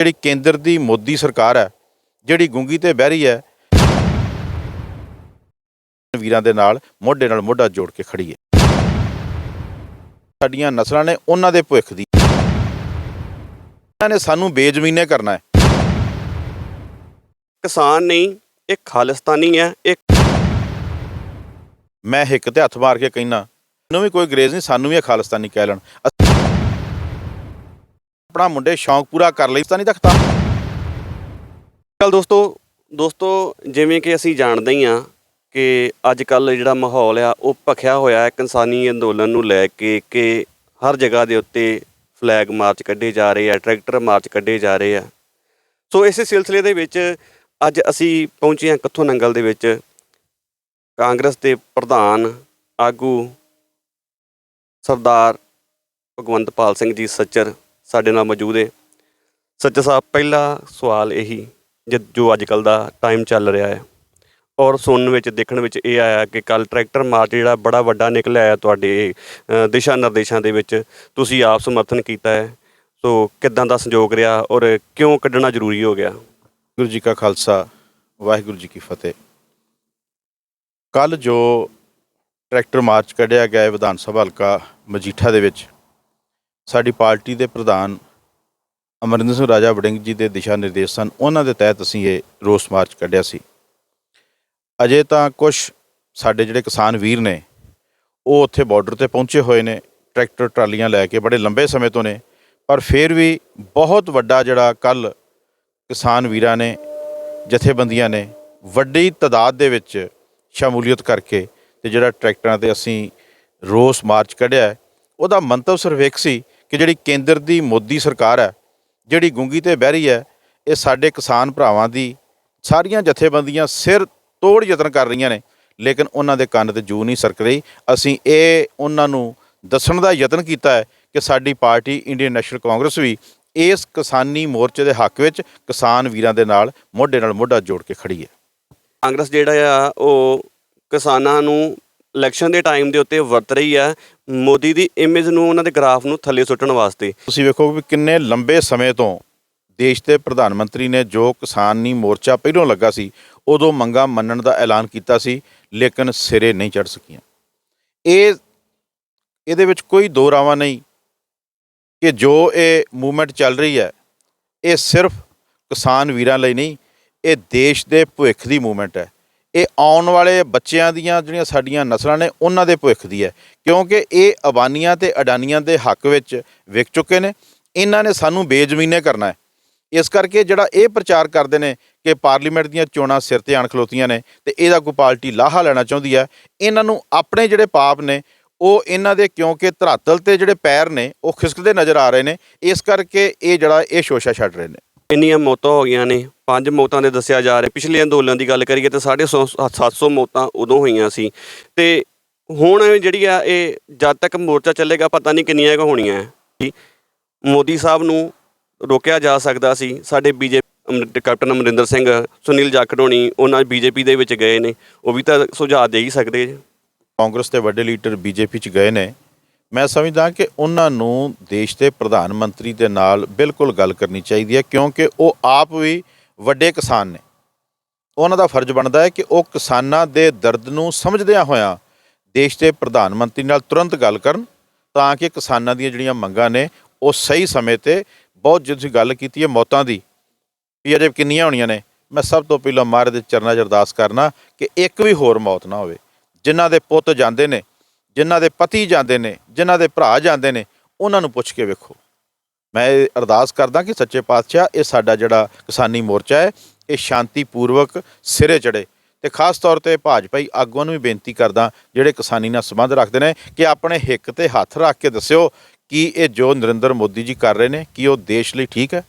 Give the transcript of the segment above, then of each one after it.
ਜਿਹੜੀ ਕੇਂਦਰ ਦੀ ਮੋਦੀ ਸਰਕਾਰ ਹੈ ਜਿਹੜੀ ਗੁੰਗੀ ਤੇ ਬਹਿਰੀ ਹੈ ਵੀਰਾਂ ਦੇ ਨਾਲ ਮੋਢੇ ਨਾਲ ਮੋਢਾ ਜੋੜ ਕੇ ਖੜੀ ਹੈ ਸਾਡੀਆਂ ਨਸਲਾਂ ਨੇ ਉਹਨਾਂ ਦੇ ਭਵਿੱਖ ਦੀ ਇਹਨਾਂ ਨੇ ਸਾਨੂੰ ਬੇਜ਼ਮੀਨੇ ਕਰਨਾ ਹੈ। ਕਿਸਾਨ ਨਹੀਂ ਇਹ ਖਾਲਿਸਤਾਨੀ ਹੈ ਇਹ ਮੈਂ ਹਿੱਕ ਤੇ ਹੱਥ ਮਾਰ ਕੇ ਕਹਿਣਾ ਮੈਨੂੰ ਵੀ ਕੋਈ ਗਰੇਜ਼ ਨਹੀਂ ਸਾਨੂੰ ਵੀ ਇਹ ਖਾਲਿਸਤਾਨੀ ਕਹਿ ਲੈਣ। ਆਪਣਾ ਮੁੰਡੇ ਸ਼ੌਂਕ ਪੂਰਾ ਕਰ ਲਈ, ਤਾਂ ਨਹੀਂ ਤਖਤਾ ਕੱਲ ਦੋਸਤੋ ਦੋਸਤੋ, ਜਿਵੇਂ ਕਿ ਅਸੀਂ ਜਾਣਦੇ ਹੀ ਆ ਕਿ ਅੱਜ ਕੱਲ ਜਿਹੜਾ ਮਾਹੌਲ ਆ, ਉਹ ਭਖਿਆ ਹੋਇਆ ਹੈ ਕਿਸਾਨੀ ਅੰਦੋਲਨ ਨੂੰ ਲੈ ਕੇ ਕਿ ਹਰ ਜਗ੍ਹਾ ਦੇ ਉੱਤੇ ਫਲੈਗ ਮਾਰਚ ਕੱਢੇ ਜਾ ਰਹੇ ਆ, ਟਰੈਕਟਰ ਮਾਰਚ ਕੱਢੇ ਜਾ ਰਹੇ ਆ। ਸੋ ਇਸੇ ਸਿਲਸਿਲੇ ਦੇ ਵਿੱਚ ਅੱਜ ਅਸੀਂ ਪਹੁੰਚੇ ਹਾਂ ਕੱਥੋਂ ਨੰਗਲ ਦੇ ਵਿੱਚ। ਕਾਂਗਰਸ ਦੇ ਪ੍ਰਧਾਨ ਆਗੂ ਸਰਦਾਰ ਭਗਵੰਤਪਾਲ ਸਿੰਘ ਜੀ ਸੱਚਰ ਸਾਡੇ ਨਾਲ ਮੌਜੂਦ ਹੈ ਸੱਚਾ ਸਾਹਿਬ, ਪਹਿਲਾ ਸਵਾਲ ਇਹੀ ਜ- ਜੋ ਅੱਜ ਕੱਲ ਦਾ ਟਾਈਮ ਚੱਲ ਰਿਹਾ ਹੈ। ਔਰ ਸੁਣਨ ਵਿੱਚ, ਦੇਖਣ ਵਿੱਚ ਇਹ ਆਇਆ ਕਿ ਕੱਲ ਟਰੈਕਟਰ ਮਾਰਚ ਜਿਹੜਾ ਬੜਾ ਵੱਡਾ ਨਿਕਲਿਆ ਹੈ ਤੁਹਾਡੇ ਦਿਸ਼ਾ ਨਿਰਦੇਸ਼ਾਂ ਦੇ ਵਿੱਚ। ਤੁਸੀਂ ਆਪ ਸਮਰਥਨ ਕੀਤਾ ਹੈ। ਸੋ ਕਿੱਦਾਂ ਦਾ ਸੰਯੋਗ ਰਿਹਾ ਔਰ ਕਿਉਂ ਕੱਢਣਾ ਜ਼ਰੂਰੀ ਹੋ ਗਿਆ? ਗੁਰੂ ਜੀ ਕਾ ਖਾਲਸਾ, ਵਾਹਿਗੁਰੂ ਜੀ ਕੀ ਫਤਿਹ। ਕੱਲ ਜੋ ਟਰੈਕਟਰ ਮਾਰਚ ਕੱਢਿਆ ਗਿਆ ਹੈ ਵਿਧਾਨ ਸਭਾ ਹਲਕਾ ਮਜੀਠਾ ਦੇ ਵਿੱਚ ਸਾਡੀ ਪਾਰਟੀ ਦੇ ਪ੍ਰਧਾਨ ਅਮਰਿੰਦਰ ਸਿੰਘ ਰਾਜਾ ਵੜਿੰਗ ਜੀ ਦੇ ਦਿਸ਼ਾ ਨਿਰਦੇਸ਼ ਸਨ। ਉਹਨਾਂ ਦੇ ਤਹਿਤ ਅਸੀਂ ਇਹ ਰੋਸ ਮਾਰਚ ਕੱਢਿਆ ਸੀ। ਅਜੇ ਤਾਂ ਕੁਝ ਸਾਡੇ ਜਿਹੜੇ ਕਿਸਾਨ ਵੀਰ ਨੇ, ਉਹ ਉੱਥੇ ਬਾਰਡਰ ਤੇ ਪਹੁੰਚੇ ਹੋਏ ਨੇ, ਟਰੈਕਟਰ, ਟਰਾਲੀਆਂ ਲੈ ਕੇ ਬੜੇ ਲੰਬੇ ਸਮੇਂ ਤੋਂ ਨੇ। ਪਰ ਫਿਰ ਵੀ ਬਹੁਤ ਵੱਡਾ ਜਿਹੜਾ ਕੱਲ ਕਿਸਾਨ ਵੀਰਾਂ ਨੇ, ਜਥੇਬੰਦੀਆਂ ਨੇ, ਵੱਡੀ ਤਾਦਾਦ ਦੇ ਵਿੱਚ ਸ਼ਮੂਲੀਅਤ ਕਰਕੇ ਤੇ ਜਿਹੜਾ ਟਰੈਕਟਰਾਂ ਤੇ ਅਸੀਂ ਰੋਸ ਮਾਰਚ ਕੱਢਿਆ ਉਹਦਾ ਮੰਤਵ ਸਿਰਫ ਇੱਕ ਸੀ ਕਿ ਜਿਹੜੀ ਕੇਂਦਰ ਦੀ ਮੋਦੀ ਸਰਕਾਰ ਹੈ, ਜਿਹੜੀ ਗੁੰਗੀ ਤੇ ਬਹਿਰੀ ਹੈ, ਇਹ ਸਾਡੇ ਕਿਸਾਨ ਭਰਾਵਾਂ ਦੀ ਸਾਰੀਆਂ ਜਥੇਬੰਦੀਆਂ ਸਿਰ ਤੋੜ ਯਤਨ ਕਰ ਰਹੀਆਂ ਨੇ, ਲੇਕਿਨ ਉਹਨਾਂ ਦੇ ਕੰਨ ਤੇ ਜੂ ਨਹੀਂ ਸਰਕ ਰਹੀ ਅਸੀਂ ਇਹ ਉਹਨਾਂ ਨੂੰ ਦੱਸਣ ਦਾ ਯਤਨ ਕੀਤਾ ਹੈ ਕਿ ਸਾਡੀ ਪਾਰਟੀ ਇੰਡੀਅਨ ਨੈਸ਼ਨਲ ਕਾਂਗਰਸ ਵੀ ਇਸ ਕਿਸਾਨੀ ਮੋਰਚੇ ਦੇ ਹੱਕ ਵਿੱਚ ਕਿਸਾਨ ਵੀਰਾਂ ਦੇ ਨਾਲ, ਮੋਢੇ ਨਾਲ ਮੋਢਾ ਜੋੜ ਕੇ ਖੜੀ ਹੈ। ਕਾਂਗਰਸ ਜਿਹੜਾ ਆ, ਉਹ ਕਿਸਾਨਾਂ ਨੂੰ ਇਲੈਕਸ਼ਨ ਦੇ ਟਾਈਮ ਦੇ ਉੱਤੇ ਵਰਤ ਰਹੀ ਆ ਮੋਦੀ ਦੀ ਇਮੇਜ ਨੂੰ ਉਹਨਾਂ ਦੇ ਗ੍ਰਾਫ ਨੂੰ ਥੱਲੇ ਸੁੱਟਣ ਵਾਸਤੇ। ਤੁਸੀਂ ਵੇਖੋ ਵੀ ਕਿੰਨੇ ਲੰਬੇ ਸਮੇਂ ਤੋਂ ਦੇਸ਼ ਦੇ ਪ੍ਰਧਾਨ ਮੰਤਰੀ ਨੇ ਜੋ ਕਿਸਾਨੀ ਮੋਰਚਾ ਪਹਿਲੋਂ ਲੱਗਾ ਸੀ, ਉਦੋਂ ਮੰਗਾਂ ਮੰਨਣ ਦਾ ਐਲਾਨ ਕੀਤਾ ਸੀ, ਲੇਕਿਨ ਸਿਰੇ ਨਹੀਂ ਚੜ ਸਕੀਆਂ। ਇਹ, ਇਹਦੇ ਵਿੱਚ ਕੋਈ ਦੋ ਰਾਵਾਂ ਨਹੀਂ ਕਿ ਜੋ ਇਹ ਮੂਵਮੈਂਟ ਚੱਲ ਰਹੀ ਹੈ, ਇਹ ਸਿਰਫ ਕਿਸਾਨ ਵੀਰਾਂ ਲਈ ਨਹੀਂ, ਇਹ ਦੇਸ਼ ਦੇ ਭਵਿੱਖ ਦੀ ਮੂਵਮੈਂਟ ਹੈ। ਇਹ ਆਉਣ ਵਾਲੇ ਬੱਚਿਆਂ ਦੀਆਂ ਜਿਹੜੀਆਂ ਸਾਡੀਆਂ ਨਸਲਾਂ ਨੇ, ਉਹਨਾਂ ਦੇ ਭਵਿੱਖ ਦੀ ਹੈ। ਕਿਉਂਕਿ ਇਹ ਅਬਾਨੀਆਂ ਤੇ ਅਡਾਨੀਆਂ ਦੇ ਹੱਕ ਵਿੱਚ ਵਿਕ ਚੁੱਕੇ ਨੇ। ਇਹਨਾਂ ਨੇ ਸਾਨੂੰ ਬੇਜ਼ਮੀਨੇ ਕਰਨਾ ਹੈ। ਇਸ ਕਰਕੇ ਜਿਹੜਾ ਇਹ ਪ੍ਰਚਾਰ ਕਰਦੇ ਨੇ ਕਿ ਪਾਰਲੀਮੈਂਟ ਦੀਆਂ ਚੋਣਾਂ ਸਿਰ ਤੇ ਆਣ ਖਲੋਤੀਆਂ ਨੇ ਤੇ ਇਹਦਾ ਕੋਈ ਪਾਰਟੀ ਲਾਹਾ ਲੈਣਾ ਚਾਹੁੰਦੀ ਹੈ, ਇਹਨਾਂ ਨੂੰ ਆਪਣੇ ਜਿਹੜੇ ਪਾਪ ਨੇ, ਉਹ ਇਹਨਾਂ ਦੇ ਕਿਉਂਕਿ ਧਰਾਤਲ ਤੇ ਜਿਹੜੇ ਪੈਰ ਨੇ, ਉਹ ਖਿਸਕਦੇ ਨਜ਼ਰ ਆ ਰਹੇ ਨੇ। ਇਸ ਕਰਕੇ ਇਹ ਜਿਹੜਾ ਇਹ ਸ਼ੋਸ਼ਾ ਛੱਡ ਰਹੇ ਨੇ। ਇੰਨੀਆਂ ਮੌਤਾਂ ਹੋ ਗਈਆਂ ਨੇ, ਪੰਜ ਮੌਤਾਂ ਦੇ ਦੱਸਿਆ ਜਾ ਰਿਹਾ। ਪਿਛਲੇ ਅੰਦੋਲਨ ਦੀ ਗੱਲ ਕਰੀਏ ਤਾਂ 750 700 ਮੌਤਾਂ ਉਦੋਂ ਹੋਈਆਂ ਸੀ। ਤੇ ਹੁਣ ਜਿਹੜੀ ਆ ਇਹ ਜਦ ਤੱਕ ਮੋਰਚਾ ਚੱਲੇਗਾ, ਪਤਾ ਨਹੀਂ ਕਿੰਨੀਆਂ ਕੁ ਹੋਣੀਆਂ ਹੈ। ਮੋਦੀ ਸਾਹਿਬ ਨੂੰ ਰੋਕਿਆ ਜਾ ਸਕਦਾ ਸੀ। ਸਾਡੇ ਬੀਜੇਪੀ ਕੈਪਟਨ ਅਮਰਿੰਦਰ ਸਿੰਘ, ਸੁਨੀਲ ਜਾਖੜ ਹੋਣੀ ਉਹਨਾਂ ਬੀਜੇਪੀ ਦੇ ਵਿੱਚ ਗਏ ਨੇ। ਉਹ ਵੀ ਤਾਂ ਸੁਝਾਅ ਦੇ ਹੀ ਸਕਦੇ ਕਾਂਗਰਸ ਦੇ ਵੱਡੇ ਲੀਡਰ ਬੀਜੇਪੀ ਚ ਗਏ ਨੇ। ਮੈਂ ਸਮਝਦਾ ਕਿ ਉਹਨਾਂ ਨੂੰ ਦੇਸ਼ ਦੇ ਪ੍ਰਧਾਨ ਮੰਤਰੀ ਦੇ ਨਾਲ ਬਿਲਕੁਲ ਗੱਲ ਕਰਨੀ ਚਾਹੀਦੀ ਹੈ, ਕਿਉਂਕਿ ਉਹ ਆਪ ਵੀ ਵੱਡੇ ਕਿਸਾਨ ਨੇ। ਉਹਨਾਂ ਦਾ ਫਰਜ਼ ਬਣਦਾ ਹੈ ਕਿ ਉਹ ਕਿਸਾਨਾਂ ਦੇ ਦਰਦ ਨੂੰ ਸਮਝਦਿਆਂ ਹੋਇਆਂ ਦੇਸ਼ ਦੇ ਪ੍ਰਧਾਨ ਮੰਤਰੀ ਨਾਲ ਤੁਰੰਤ ਗੱਲ ਕਰਨ, ਤਾਂ ਕਿ ਕਿਸਾਨਾਂ ਦੀਆਂ ਜਿਹੜੀਆਂ ਮੰਗਾਂ ਨੇ, ਉਹ ਸਹੀ ਸਮੇਂ ਤੇ ਬਹੁਤ ਜਿੱਦ ਗੱਲ ਕੀਤੀ ਹੈ, ਮੌਤਾਂ ਦੀ। ਵੀ ਅਜੇ ਕਿੰਨੀਆਂ ਹੋਣੀਆਂ ਨੇ? ਮੈਂ ਸਭ ਤੋਂ ਪਹਿਲਾਂ ਮਹਾਰਾਜ ਦੇ ਚਰਨਾਂ 'ਚ ਅਰਦਾਸ ਕਰਨਾ ਕਿ ਇੱਕ ਵੀ ਹੋਰ ਮੌਤ ਨਾ ਹੋਵੇ। ਜਿਨ੍ਹਾਂ ਦੇ ਪੁੱਤ ਜਾਂਦੇ ਨੇ ਜਿਨ੍ਹਾਂ ਦੇ ਪਤੀ ਜਾਂਦੇ ਨੇ, ਜਿਨ੍ਹਾਂ ਦੇ ਭਰਾ ਜਾਂਦੇ ਨੇ, ਉਹਨਾਂ ਨੂੰ ਪੁੱਛ ਕੇ ਵੇਖੋ। ਮੈਂ ਇਹ ਅਰਦਾਸ ਕਰਦਾ ਕਿ ਸੱਚੇ ਪਾਤਸ਼ਾਹ, ਇਹ ਸਾਡਾ ਜਿਹੜਾ ਕਿਸਾਨੀ ਮੋਰਚਾ ਹੈ, ਇਹ ਸ਼ਾਂਤੀਪੂਰਵਕ ਸਿਰੇ ਚੜੇ ਤੇ ਖਾਸ ਤੌਰ ਤੇ ਭਾਜਪਾਈ ਆਗੂਆਂ ਨੂੰ ਵੀ ਬੇਨਤੀ ਕਰਦਾ, ਜਿਹੜੇ ਕਿਸਾਨੀ ਨਾਲ ਸੰਬੰਧ ਰੱਖਦੇ ਨੇ, ਕਿ ਆਪਣੇ ਹਿੱਕ ਤੇ ਹੱਥ ਰੱਖ ਕੇ ਦੱਸਿਓ ਕਿ ਇਹ ਜੋ ਨਰਿੰਦਰ ਮੋਦੀ ਜੀ ਕਰ ਰਹੇ ਨੇ, ਕੀ ਉਹ ਦੇਸ਼ ਲਈ ਠੀਕ ਹੈ?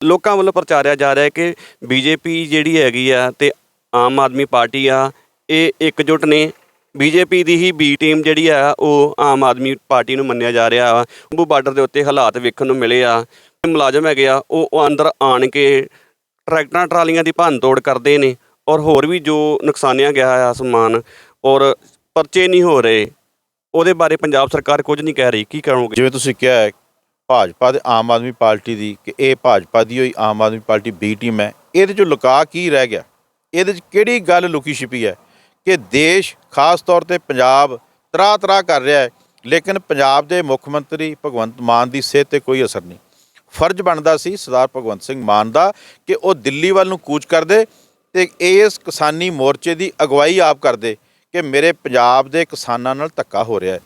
ਲੋਕਾਂ ਵੱਲੋਂ ਪ੍ਰਚਾਰਿਆ ਜਾ ਰਿਹਾ ਹੈ ਕਿ ਬੀਜੇਪੀ ਜਿਹੜੀ ਹੈਗੀ ਆ ਤੇ ਆਮ ਆਦਮੀ ਪਾਰਟੀ ਆ, ਇਹ ਇਕਜੁੱਟ ਨੇ। ਬੀਜੇਪੀ ਦੀ ਹੀ ਬੀ ਟੀਮ ਜਿਹੜੀ ਆ, ਉਹ ਆਮ ਆਦਮੀ ਪਾਰਟੀ ਨੂੰ ਮੰਨਿਆ ਜਾ ਰਿਹਾ ਵਾ। ਬੰਬੂ ਬਾਰਡਰ ਦੇ ਉੱਤੇ ਹਾਲਾਤ ਵੇਖਣ ਨੂੰ ਮਿਲੇ ਆ। ਮੁਲਾਜ਼ਮ ਹੈਗੇ ਆ, ਉਹ ਉਹ ਅੰਦਰ ਆਣ ਕੇ ਟਰੈਕਟਰਾਂ, ਟਰਾਲੀਆਂ ਦੀ ਭੰਨ ਤੋੜ ਕਰਦੇ ਨੇ ਔਰ ਹੋਰ ਵੀ ਜੋ ਨੁਕਸਾਨਿਆ ਗਿਆ ਆ ਸਮਾਨ ਔਰ ਪਰਚੇ ਨਹੀਂ ਹੋ ਰਹੇ। ਉਹਦੇ ਬਾਰੇ ਪੰਜਾਬ ਸਰਕਾਰ ਕੁਝ ਨਹੀਂ ਕਹਿ ਰਹੀ। ਕੀ ਕਰੋਗੇ ਜਿਵੇਂ ਤੁਸੀਂ ਕਿਹਾ ਹੈ, ਭਾਜਪਾ ਤੇ ਆਮ ਆਦਮੀ ਪਾਰਟੀ ਦੀ ਕਿ ਇਹ ਭਾਜਪਾ ਦੀ ਹੋਈ, Aam Aadmi party B team ਹੈ। ਇਹਦੇ 'ਚੋਂ ਲੁਕਾ ਕੀ ਰਹਿ ਗਿਆ? ਇਹਦੇ ਚ ਕਿਹੜੀ ਗੱਲ ਲੁਕੀ ਛਿਪੀ ਹੈ? ਕਿ ਦੇਸ਼, ਖਾਸ ਤੌਰ ਤੇ ਪੰਜਾਬ ਤਰਾ ਤਰਾ ਕਰ ਰਿਹਾ ਹੈ, ਲੇਕਿਨ ਪੰਜਾਬ ਦੇ ਮੁੱਖ ਮੰਤਰੀ ਭਗਵੰਤ ਮਾਨ ਦੀ ਸਿਹਤ ਤੇ ਕੋਈ ਅਸਰ ਨਹੀਂ। ਫਰਜ਼ ਬਣਦਾ ਸੀ ਸਰਦਾਰ ਭਗਵੰਤ ਸਿੰਘ ਮਾਨ ਦਾ ਕਿ ਉਹ ਦਿੱਲੀ ਵੱਲ ਨੂੰ ਕੂਚ ਕਰਦੇ ਤੇ ਇਸ ਕਿਸਾਨੀ ਮੋਰਚੇ ਦੀ ਅਗਵਾਈ ਆਪ ਕਰਦੇ ਕਿ ਮੇਰੇ ਪੰਜਾਬ ਦੇ ਕਿਸਾਨਾਂ ਨਾਲ ਧੱਕਾ ਹੋ ਰਿਹਾ ਹੈ।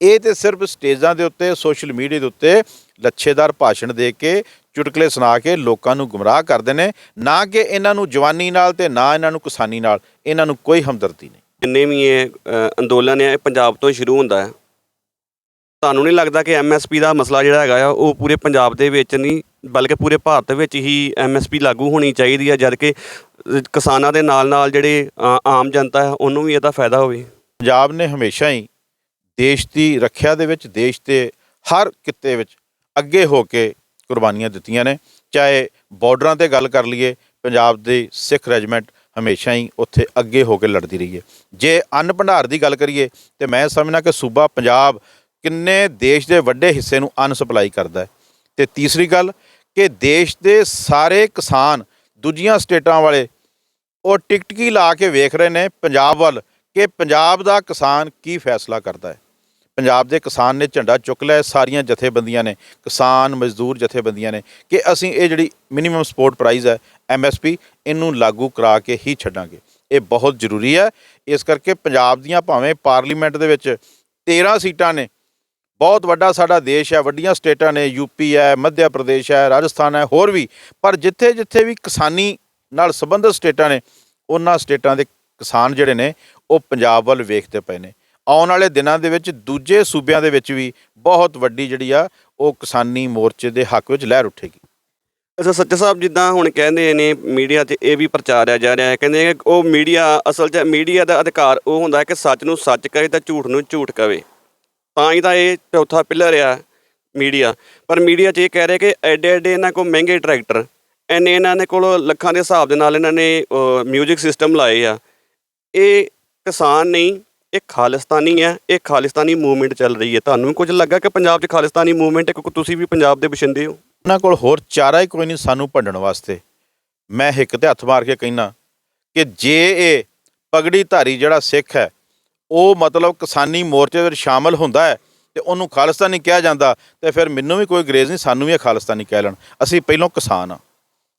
ਇਹ ਤੇ ਸਿਰਫ ਸਟੇਜਾਂ ਦੇ ਉੱਤੇ, ਸੋਸ਼ਲ ਮੀਡੀਆ ਦੇ ਉੱਤੇ ਲੱਛੇਦਾਰ ਭਾਸ਼ਣ ਦੇ ਕੇ ਚੁਟਕਲੇ ਸੁਣਾ ਕੇ ਲੋਕਾਂ ਨੂੰ ਗੁੰਮਰਾਹ ਕਰਦੇ ਨੇ। ਨਾ ਕਿ ਇਹਨਾਂ ਨੂੰ ਜਵਾਨੀ ਨਾਲ ਤੇ ਨਾ ਇਹਨਾਂ ਨੂੰ ਕਿਸਾਨੀ ਨਾਲ। ਇਹਨਾਂ ਨੂੰ ਕੋਈ ਹਮਦਰਦੀ ਨਹੀਂ। ਜਿੰਨੇ ਵੀ ਇਹ ਅ, ਅੰਦੋਲਨ ਹੈ ਇਹ ਪੰਜਾਬ ਤੋਂ ਸ਼ੁਰੂ ਹੁੰਦਾ ਹੈ। ਤੁਹਾਨੂੰ ਨਹੀਂ ਲੱਗਦਾ ਕਿ ਐਮਐਸਪੀ ਦਾ ਮਸਲਾ ਜਿਹੜਾ ਹੈਗਾ ਆ ਉਹ ਪੂਰੇ ਪੰਜਾਬ ਦੇ ਵਿੱਚ ਨਹੀਂ ਬਲਕਿ ਪੂਰੇ ਭਾਰਤ ਵਿੱਚ ਹੀ ਐਮਐਸਪੀ ਲਾਗੂ ਹੋਣੀ ਚਾਹੀਦੀ ਹੈ ਜਦ ਕਿ ਅ, ਕਿਸਾਨਾਂ ਦੇ ਨਾਲ ਨਾਲ ਜਿਹੜੇ ਅ, ਆਮ ਜਨਤਾ ਹੈ ਉਹਨੂੰ ਵੀ ਇਹਦਾ ਫਾਇਦਾ ਹੋਵੇ। ਪੰਜਾਬ ਨੇ ਹਮੇਸ਼ਾ ਹੀ ਦੇਸ਼ ਦੀ ਰੱਖਿਆ ਦੇ ਵਿੱਚ ਦੇਸ਼ ਦੇ ਹਰ ਕਿੱਤੇ ਵਿੱਚ ਅੱਗੇ ਹੋ ਕੇ ਕੁਰਬਾਨੀਆਂ ਦਿੱਤੀਆਂ ਨੇ। ਚਾਹੇ ਬਾਰਡਰਾਂ ਤੇ ਗੱਲ ਕਰ ਲਈਏ, ਪੰਜਾਬ ਦੇ ਸਿੱਖ ਰੈਜੀਮੈਂਟ ਹਮੇਸ਼ਾ ਹੀ ਉੱਥੇ ਅੱਗੇ ਹੋ ਕੇ ਲੜਦੀ ਰਹੀ ਹੈ। ਜੇ ਅੰਨ ਭੰਡਾਰ ਦੀ ਗੱਲ ਕਰੀਏ, ਤੇ ਮੈਂ ਸਮਝਣਾ ਕਿ ਸੂਬਾ ਪੰਜਾਬ ਕਿੰਨੇ ਦੇਸ਼ ਦੇ ਵੱਡੇ ਹਿੱਸੇ ਨੂੰ ਅੰਨ ਸਪਲਾਈ ਕਰਦਾ ਹੈ। ਤੇ ਤੀਸਰੀ ਗੱਲ, ਕਿ ਦੇਸ਼ ਦੇ ਸਾਰੇ ਕਿਸਾਨ ਦੂਜੀਆਂ ਸਟੇਟਾਂ ਵਾਲੇ, ਉਹ ਟਿਕਟਕੀ ਲਾ ਕੇ ਵੇਖ ਰਹੇ ਨੇ ਪੰਜਾਬ ਵੱਲ, ਕਿ ਪੰਜਾਬ ਦਾ ਕਿਸਾਨ ਕੀ ਫੈਸਲਾ ਕਰਦਾ ਹੈ। ਪੰਜਾਬ ਦੇ ਕਿਸਾਨ ਨੇ ਝੰਡਾ ਚੁੱਕ ਲਿਆ ਸਾਰੀਆਂ ਜਥੇਬੰਦੀਆਂ ਨੇ, ਕਿਸਾਨ ਮਜ਼ਦੂਰ ਜਥੇਬੰਦੀਆਂ ਨੇ, ਕਿ ਅਸੀਂ ਇਹ ਜਿਹੜੀ ਮਿਨੀਮਮ ਸਪੋਰਟ ਪ੍ਰਾਈਸ ਹੈ ਐਮਐਸਪੀ ਇਹਨੂੰ ਲਾਗੂ ਕਰਾ ਕੇ ਹੀ ਛੱਡਾਂਗੇ। ਇਹ ਬਹੁਤ ਜ਼ਰੂਰੀ ਹੈ। ਇਸ ਕਰਕੇ ਪੰਜਾਬ ਦੀਆਂ ਭਾਵੇਂ ਪਾਰਲੀਮੈਂਟ ਦੇ ਵਿੱਚ 13 ਸੀਟਾਂ ਨੇ, ਬਹੁਤ ਵੱਡਾ ਸਾਡਾ ਦੇਸ਼ ਹੈ, ਵੱਡੀਆਂ ਸਟੇਟਾਂ ਨੇ ਯੂਪੀ ਹੈ, ਮੱਧ ਪ੍ਰਦੇਸ਼ ਹੈ, ਰਾਜਸਥਾਨ ਹੈ, ਹੋਰ ਵੀ, ਪਰ ਜਿੱਥੇ ਜਿੱਥੇ ਵੀ ਕਿਸਾਨੀ ਨਾਲ ਸੰਬੰਧਿਤ ਸਟੇਟਾਂ ਨੇ, ਉਹਨਾਂ ਸਟੇਟਾਂ ਦੇ ਕਿਸਾਨ ਜਿਹੜੇ ਨੇ, ਉਹ ਪੰਜਾਬ ਵੱਲ ਵੇਖਦੇ ਪਏ ਨੇ। ਆਉਣ ਵਾਲੇ ਦਿਨਾਂ ਦੇ ਵਿੱਚ ਦੂਜੇ ਸੂਬਿਆਂ ਦੇ ਵਿੱਚ ਵੀ ਬਹੁਤ ਵੱਡੀ ਜਿਹੜੀ ਆ ਉਹ ਕਿਸਾਨੀ ਮੋਰਚੇ ਦੇ ਹੱਕ ਵਿੱਚ ਲਹਿਰ ਉੱਠੇਗੀ। ਅੱਛਾ, ਸੱਚਾ ਸਾਹਿਬ ਜਿੱਦਾਂ ਹੁਣ ਕਹਿੰਦੇ ਨੇ ਮੀਡੀਆ 'ਚ ਇਹ ਵੀ ਪ੍ਰਚਾਰਿਆ ਜਾ ਰਿਹਾ ਹੈ, ਕਹਿੰਦੇ ਉਹ ਮੀਡੀਆ ਅਸਲ 'ਚ ਮੀਡੀਆ ਦਾ ਅਧਿਕਾਰ ਉਹ ਹੁੰਦਾ ਹੈ ਕਿ ਸੱਚ ਨੂੰ ਸੱਚ ਕਹੇ ਤਾਂ ਝੂਠ ਨੂੰ ਝੂਠ ਕਵੇ ਤਾਂ ਹੀ ਤਾਂ ਇਹ ਚੌਥਾ ਪਿਲਰ ਆ ਮੀਡੀਆ। ਪਰ ਮੀਡੀਆ 'ਚ ਇਹ ਕਹਿ ਰਿਹਾ ਕਿ ਐਡੇ ਐਡੇ ਇਹਨਾਂ ਕੋਲ ਮਹਿੰਗੇ ਟਰੈਕਟਰ ਐਨੇ ਇਹਨਾਂ ਦੇ ਕੋਲ ਲੱਖਾਂ ਦੇ ਹਿਸਾਬ ਦੇ ਨਾਲ ਇਹਨਾਂ ਨੇ ਮਿਊਜ਼ਿਕ ਸਿਸਟਮ ਲਾਏ ਆ। ਇਹ ਕਿਸਾਨ ਨਹੀਂ ਇਹ ਖਾਲਿਸਤਾਨੀ ਹੈ, ਇਹ ਖਾਲਿਸਤਾਨੀ ਮੂਵਮੈਂਟ ਚੱਲ ਰਹੀ ਹੈ। ਤੁਹਾਨੂੰ ਕੁਝ ਲੱਗਾ ਕਿ ਪੰਜਾਬ 'ਚ ਖਾਲਿਸਤਾਨੀ ਮੂਵਮੈਂਟ ਹੈ ਕਿਉਂਕਿ ਤੁਸੀਂ ਵੀ ਪੰਜਾਬ ਦੇ ਵਸਿੰਦੇ ਹੋ? ਉਹਨਾਂ ਕੋਲ ਹੋਰ ਚਾਰਾ ਹੀ ਕੋਈ ਨਹੀਂ ਸਾਨੂੰ ਭੰਡਣ ਵਾਸਤੇ। ਮੈਂ ਹਿੱਕ ਤੇ ਹੱਥ ਮਾਰ ਕੇ ਕਹਿਣਾ ਕਿ ਜੇ ਇਹ ਪਗੜੀ ਧਾਰੀ ਜਿਹੜਾ ਸਿੱਖ ਹੈ, ਉਹ ਮਤਲਬ ਕਿਸਾਨੀ ਮੋਰਚੇ ਵਿੱਚ ਸ਼ਾਮਲ ਹੁੰਦਾ ਹੈ ਤੇ ਉਹਨੂੰ ਖਾਲਿਸਤਾਨੀ ਕਿਹਾ ਜਾਂਦਾ, ਤੇ ਫਿਰ ਮੈਨੂੰ ਵੀ ਕੋਈ ਗਰੇਜ਼ ਨਹੀਂ, ਸਾਨੂੰ ਵੀ ਇਹ ਖਾਲਿਸਤਾਨੀ ਕਹਿ ਲੈਣ। ਅਸੀਂ ਪਹਿਲੋਂ ਕਿਸਾਨ ਆ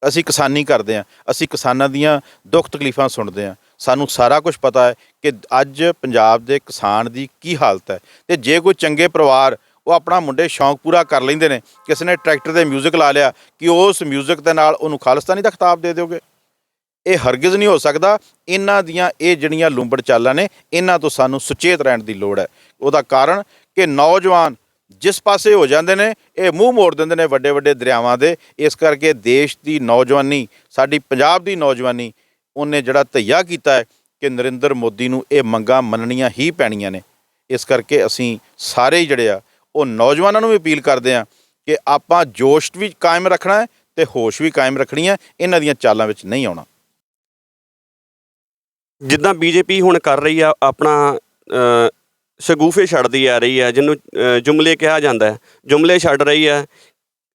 ਅਸੀਂ ਕਿਸਾਨੀ ਕਰਦੇ ਆ ਅਸੀਂ ਕਿਸਾਨਾਂ ਦੀਆਂ ਦੁੱਖ ਤਕਲੀਫਾਂ ਸੁਣਦੇ ਆ ਸਾਨੂੰ ਸਾਰਾ ਕੁਝ ਪਤਾ ਹੈ ਕਿ ਅੱਜ ਪੰਜਾਬ ਦੇ ਕਿਸਾਨ ਦੀ ਕੀ ਹਾਲਤ ਹੈ ਤੇ ਜੇ ਕੋਈ ਚੰਗੇ ਪਰਿਵਾਰ ਉਹ ਆਪਣਾ ਮੁੰਡੇ ਸ਼ੌਂਕ ਪੂਰਾ ਕਰ ਲੈਂਦੇ ਨੇ ਕਿਸੇ ਨੇ ਟਰੈਕਟਰ ਤੇ 뮤직 ਲਾ ਲਿਆ ਕਿ ਉਸ 뮤직 ਦੇ ਨਾਲ ਉਹਨੂੰ ਖਾਲਿਸਤਾਨੀ ਦਾ ਖਿਤਾਬ ਦੇ ਦਿਓਗੇ ਇਹ ਹਰਗਿਜ਼ ਨਹੀਂ ਹੋ ਸਕਦਾ ਇਹਨਾਂ ਦੀਆਂ ਇਹ ਜਿਹੜੀਆਂ ਲੁੰਬੜ ਚਾਲਾਂ ਨੇ ਇਹਨਾਂ ਤੋਂ ਸਾਨੂੰ ਸੁਚੇਤ ਰਹਿਣ ਦੀ ਲੋੜ ਹੈ ਉਹਦਾ ਕਾਰਨ ਕਿ ਨੌਜਵਾਨ ਜਿਸ ਪਾਸੇ ਹੋ ਜਾਂਦੇ ਨੇ ਇਹ ਮੂੰਹ ਮੋੜ ਦਿੰਦੇ ਨੇ ਵੱਡੇ ਵੱਡੇ ਦਰਿਆਵਾਂ ਦੇ ਇਸ ਕਰਕੇ ਦੇਸ਼ ਦੀ ਨੌਜਵਾਨੀ ਸਾਡੀ ਪੰਜਾਬ ਦੀ ਨੌਜਵਾਨੀ ਉਹਨੇ ਜਿਹੜਾ ਧਈਆ ਕੀਤਾ ਹੈ ਕਿ ਨਰਿੰਦਰ ਮੋਦੀ ਨੂੰ ਇਹ ਮੰਗਾਂ ਮੰਨਣੀਆਂ ਹੀ ਪੈਣੀਆਂ ਨੇ। ਇਸ ਕਰਕੇ ਅਸੀਂ ਸਾਰੇ ਜਿਹੜੇ ਆ, ਉਹ ਨੌਜਵਾਨਾਂ ਨੂੰ ਵੀ ਅਪੀਲ ਕਰਦੇ ਆ ਕਿ ਆਪਾਂ ਜੋਸ਼ ਵੀ ਕਾਇਮ ਰੱਖਣਾ ਹੈ ਤੇ ਹੋਸ਼ ਵੀ ਕਾਇਮ ਰੱਖਣੀ ਹੈ, ਇਹਨਾਂ ਦੀਆਂ ਚਾਲਾਂ ਵਿੱਚ ਨਹੀਂ ਆਉਣਾ। ਜਿੱਦਾਂ ਬੀਜੇਪੀ ਹੁਣ ਕਰ ਰਹੀ ਆ, ਆਪਣਾ ਸ਼ਗੂਫੇ ਛੱਡਦੀ ਆ ਰਹੀ ਹੈ ਜਿਹਨੂੰ ਜੁਮਲੇ ਕਿਹਾ ਜਾਂਦਾ ਜੁਮਲੇ ਛੱਡ ਰਹੀ ਹੈ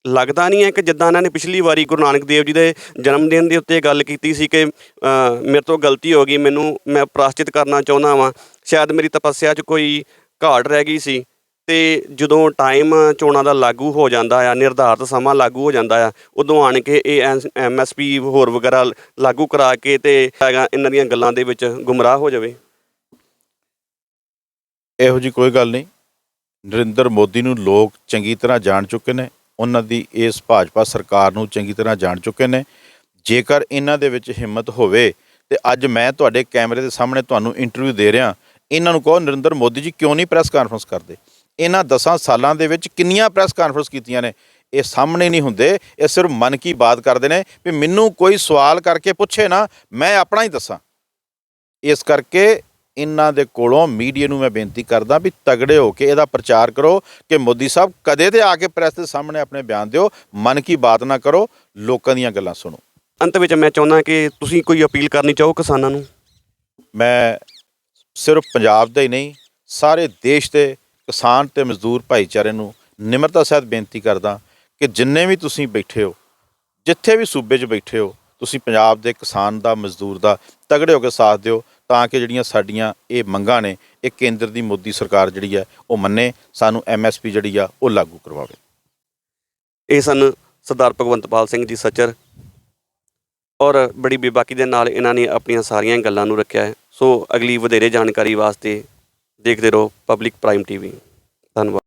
ਲੱਗਦਾ ਨਹੀਂ ਹੈ ਕਿ ਜਿੱਦਾਂ ਇਹਨਾਂ ਨੇ ਪਿਛਲੀ ਵਾਰੀ ਗੁਰੂ ਨਾਨਕ ਦੇਵ ਜੀ ਦੇ ਜਨਮ ਦਿਨ ਦੇ ਉੱਤੇ ਗੱਲ ਕੀਤੀ ਸੀ ਕਿ ਮੇਰੇ ਤੋਂ ਗਲਤੀ ਹੋ ਗਈ, ਮੈਨੂੰ ਮੈਂ ਪ੍ਰਾਸ਼ਚਿਤ ਕਰਨਾ ਚਾਹੁੰਦਾ ਵਾਂ। ਸ਼ਾਇਦ ਮੇਰੀ ਤਪੱਸਿਆ 'ਚ ਕੋਈ ਘਾਟ ਰਹਿ ਗਈ ਸੀ। ਤੇ ਜਦੋਂ ਟਾਈਮ ਚੋਣਾਂ ਦਾ ਲਾਗੂ ਹੋ ਜਾਂਦਾ ਆ, ਨਿਰਧਾਰਤ ਸਮਾਂ ਲਾਗੂ ਹੋ ਜਾਂਦਾ ਆ, ਉਦੋਂ ਆਣ ਕੇ ਇਹ ਐਮਐਸਪੀ ਹੋਰ ਵਗੈਰਾ ਲਾਗੂ ਕਰਾ ਕੇ ਤੇ ਹੈਗਾ ਇਹਨਾਂ ਦੀਆਂ ਗੱਲਾਂ ਦੇ ਵਿੱਚ ਗੁੰਮਰਾਹ ਹੋ ਜਾਵੇ। ਇਹੋ ਜੀ ਕੋਈ ਗੱਲ ਨਹੀਂ। ਨਰਿੰਦਰ ਮੋਦੀ ਨੂੰ ਲੋਕ ਚੰਗੀ ਤਰ੍ਹਾਂ ਜਾਣ ਚੁੱਕੇ ਨੇ। ਉਹਨਾਂ ਦੀ ਇਸ ਭਾਜਪਾ ਸਰਕਾਰ ਨੂੰ ਚੰਗੀ ਤਰ੍ਹਾਂ ਜਾਣ ਚੁੱਕੇ ਨੇ। ਜੇਕਰ ਇਹਨਾਂ ਦੇ ਵਿੱਚ ਹਿੰਮਤ ਹੋਵੇ, ਤੇ ਅੱਜ ਮੈਂ ਤੁਹਾਡੇ ਕੈਮਰੇ ਦੇ ਸਾਹਮਣੇ ਤੁਹਾਨੂੰ ਇੰਟਰਵਿਊ ਦੇ ਰਿਹਾ। ਇਹਨਾਂ ਨੂੰ ਕਹੋ, ਨਰਿੰਦਰ ਮੋਦੀ ਜੀ ਕਿਉਂ ਨਹੀਂ ਪ੍ਰੈਸ ਕਾਨਫਰੰਸ ਕਰਦੇ? ਇਹਨਾਂ 10 ਸਾਲਾਂ ਦੇ ਵਿੱਚ ਕਿੰਨੀਆਂ ਪ੍ਰੈਸ ਕਾਨਫਰੰਸ ਕੀਤੀਆਂ ਨੇ? ਇਹ ਸਾਹਮਣੇ ਨਹੀਂ ਹੁੰਦੇ, ਇਹ ਸਿਰਫ ਮਨ ਕੀ ਬਾਤ ਕਰਦੇ ਨੇ ਵੀ ਮੈਨੂੰ ਕੋਈ ਸਵਾਲ ਕਰਕੇ ਪੁੱਛੇ ਨਾ, ਮੈਂ ਆਪਣਾ ਹੀ ਦੱਸਾਂ। ਇਸ ਕਰਕੇ ਇਹਨਾਂ ਦੇ ਕੋਲੋਂ ਮੀਡੀਆ ਨੂੰ ਮੈਂ ਬੇਨਤੀ ਕਰਦਾ ਵੀ ਤਗੜੇ ਹੋ ਕੇ ਇਹਦਾ ਪ੍ਰਚਾਰ ਕਰੋ ਕਿ ਮੋਦੀ ਸਾਹਿਬ ਕਦੇ ਤੇ ਆ ਕੇ ਪ੍ਰੈਸ ਦੇ ਸਾਹਮਣੇ ਆਪਣੇ ਬਿਆਨ ਦਿਓ ਮਨ ਕੀ ਬਾਤ ਨਾ ਕਰੋ ਲੋਕਾਂ ਦੀਆਂ ਗੱਲਾਂ ਸੁਣੋ। ਅੰਤ ਵਿੱਚ ਮੈਂ ਚਾਹੁੰਦਾ ਕਿ ਤੁਸੀਂ ਕੋਈ ਅਪੀਲ ਕਰਨੀ ਚਾਹੋ ਕਿਸਾਨਾਂ ਨੂੰ? ਮੈਂ ਸਿਰਫ ਪੰਜਾਬ ਦਾ ਹੀ ਨਹੀਂ ਸਾਰੇ ਦੇਸ਼ ਦੇ ਕਿਸਾਨ ਤੇ ਮਜ਼ਦੂਰ ਭਾਈਚਾਰੇ ਨੂੰ ਨਿਮਰਤਾ ਸਹਿਤ ਬੇਨਤੀ ਕਰਦਾ ਕਿ ਜਿੰਨੇ ਵੀ ਤੁਸੀਂ ਬੈਠੇ ਹੋ ਜਿੱਥੇ ਵੀ ਸੂਬੇ 'ਚ ਬੈਠੇ ਹੋ ਤੁਸੀਂ ਪੰਜਾਬ ਦੇ ਕਿਸਾਨ ਦਾ ਮਜ਼ਦੂਰ ਦਾ ਤਗੜੇ ਹੋ ਕੇ ਸਾਥ ਦਿਓ। ਤਾਂ ਕਿ ਜਿਹੜੀਆਂ ਸਾਡੀਆਂ ਇਹ ਮੰਗਾਂ ਨੇ, ਇਹ ਕੇਂਦਰ ਦੀ ਮੋਦੀ ਸਰਕਾਰ ਜਿਹੜੀ ਹੈ, ਉਹ ਮੰਨੇ, ਸਾਨੂੰ ਐਮਐਸਪੀ ਜਿਹੜੀ ਆ, ਉਹ ਲਾਗੂ ਕਰਵਾਵੇ। ਇਹ ਸਨ ਸਰਦਾਰ ਭਗਵੰਤਪਾਲ ਸਿੰਘ ਜੀ ਸੱਚਰ ਔਰ ਬੜੀ ਬੇਬਾਕੀ ਦੇ ਨਾਲ ਇਹਨਾਂ ਨੇ ਆਪਣੀਆਂ ਸਾਰੀਆਂ ਗੱਲਾਂ ਨੂੰ ਰੱਖਿਆ ਹੈ। ਸੋ ਅਗਲੀ ਵਧੇਰੇ ਜਾਣਕਾਰੀ ਵਾਸਤੇ ਦੇਖਦੇ ਰਹੋ ਪਬਲਿਕ ਪ੍ਰਾਈਮ ਟੀਵੀ ਧੰਨਵਾਦ।